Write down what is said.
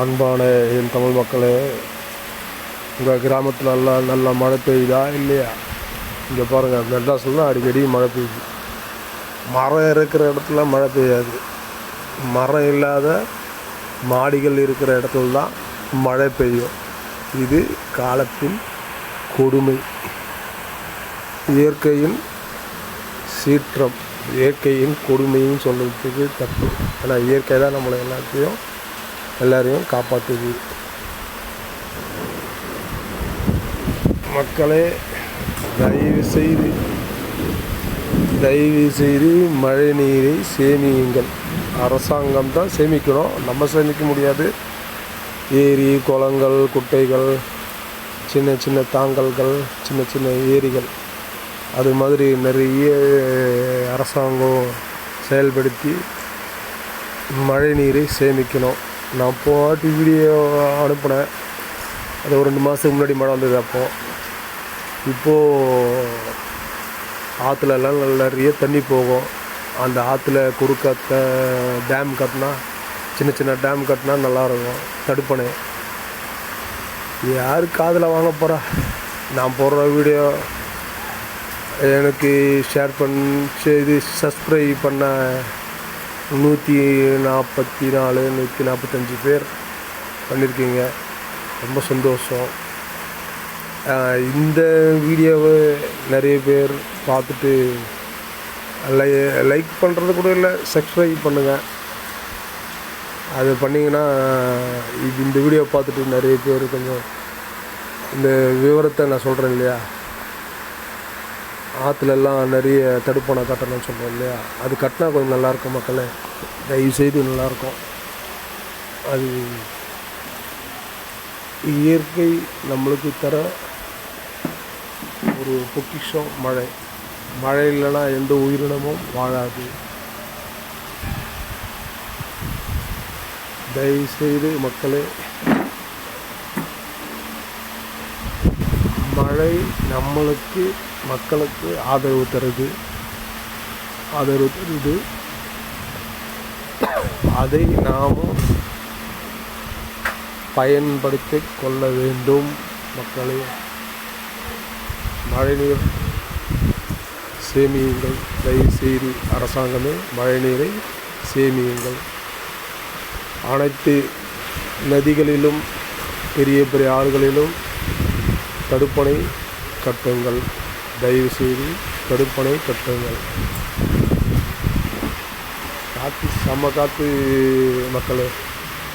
அன்பான என் தமிழ் மக்களே உங்கள் கிராமத்தில் நல்லா நல்லா மழை பெய்யுதா இல்லையா? இங்கே பாருங்கள் மெட்ராஸில் தான் அடிக்கடி மழை பெய்யுது. மரம் இருக்கிற இடத்துல மழை பெய்யாது. மரம் இல்லாத மாடிகள் இருக்கிற இடத்துல தான் மழை பெய்யும். இது காலத்தின் கொடுமை. இயற்கையின் சீற்றம் இயற்கையின் கொடுமைன்னு சொல்கிறதுக்கு தப்பு. ஏன்னா இயற்கை தான் நம்மளை எல்லாத்தையும் எல்லாரையும் காப்பாற்றுது மக்களே தயவு செய்து தயவு செய்து மழை நீரை சேமியுங்கள். அரசாங்கம் தான் சேமிக்கணும். நம்ம சேமிக்க முடியாது. ஏரி குளங்கள் குட்டைகள் சின்ன சின்ன தாங்கல்கள் சின்ன சின்ன ஏரிகள். அது மாதிரி நிறைய அரசாங்கம் செயல்படுத்தி மழை நீரை சேமிக்கணும். நான் போட்டி வீடியோ அனுப்பினேன். அது ஒரு ரெண்டு மாதத்துக்கு முன்னாடி மழை வந்தது அப்போது இப்போது ஆற்றுலலாம் நல்ல நிறைய தண்ணி போகும். அந்த ஆற்றுல குறுக்க டேம் கட்டினா சின்ன சின்ன டேம் கட்டினா நல்லாயிருக்கும் தடுப்பணை. யார் காதில் வாங்க போகிறா நான் போடுற வீடியோ எனக்கு ஷேர் பண்ணி இது சப்ஸ்கிரைப் பண்ண நூற்றி நாற்பத்தி நாலு நூற்றி நாற்பத்தஞ்சு பேர் பண்ணியிருக்கீங்க ரொம்ப சந்தோஷம். இந்த வீடியோவை நிறைய பேர் பார்த்துட்டு லை லைக் பண்ணுறது கூட இல்லை சப்ஸ்கிரைப் பண்ணுங்கள் அது பண்ணிங்கன்னா இது இந்த வீடியோ பார்த்துட்டு நிறைய பேர் கொஞ்சம் இந்த விவரத்தை நான் சொல்கிறேன் இல்லையா? ஆற்றுலலாம் நிறைய தடுப்பணை கட்டணும்னு சொல்கிறோம் இல்லையா? அது கட்டினா கொஞ்சம் நல்லாயிருக்கும் மக்களே. தயவு செய்து நல்லாயிருக்கும். அது இயற்கை நம்மளுக்கு தர ஒரு பொக்கிஷம் மழை. மழை இல்லைன்னா எந்த உயிரினமும் வாழாது. தயவு செய்து மக்களே மழை நம்மளுக்கு மக்களுக்கு ஆதரவு தருது. ஆதரவு தருது. அதை நாமும் பயன்படுத்தி கொள்ள வேண்டும் மக்களே. மழைநீர் சேமியுங்கள். தயவுசெய்து அரசாங்கமே மழைநீரை சேமியுங்கள். அனைத்து நதிகளிலும் பெரிய பெரிய ஆறுகளிலும் தடுப்பணை கட்டுங்கள். தயவுசெய்து தடுப்பணை கட்டுங்கள். காற்று செம்ம காற்று மக்களே.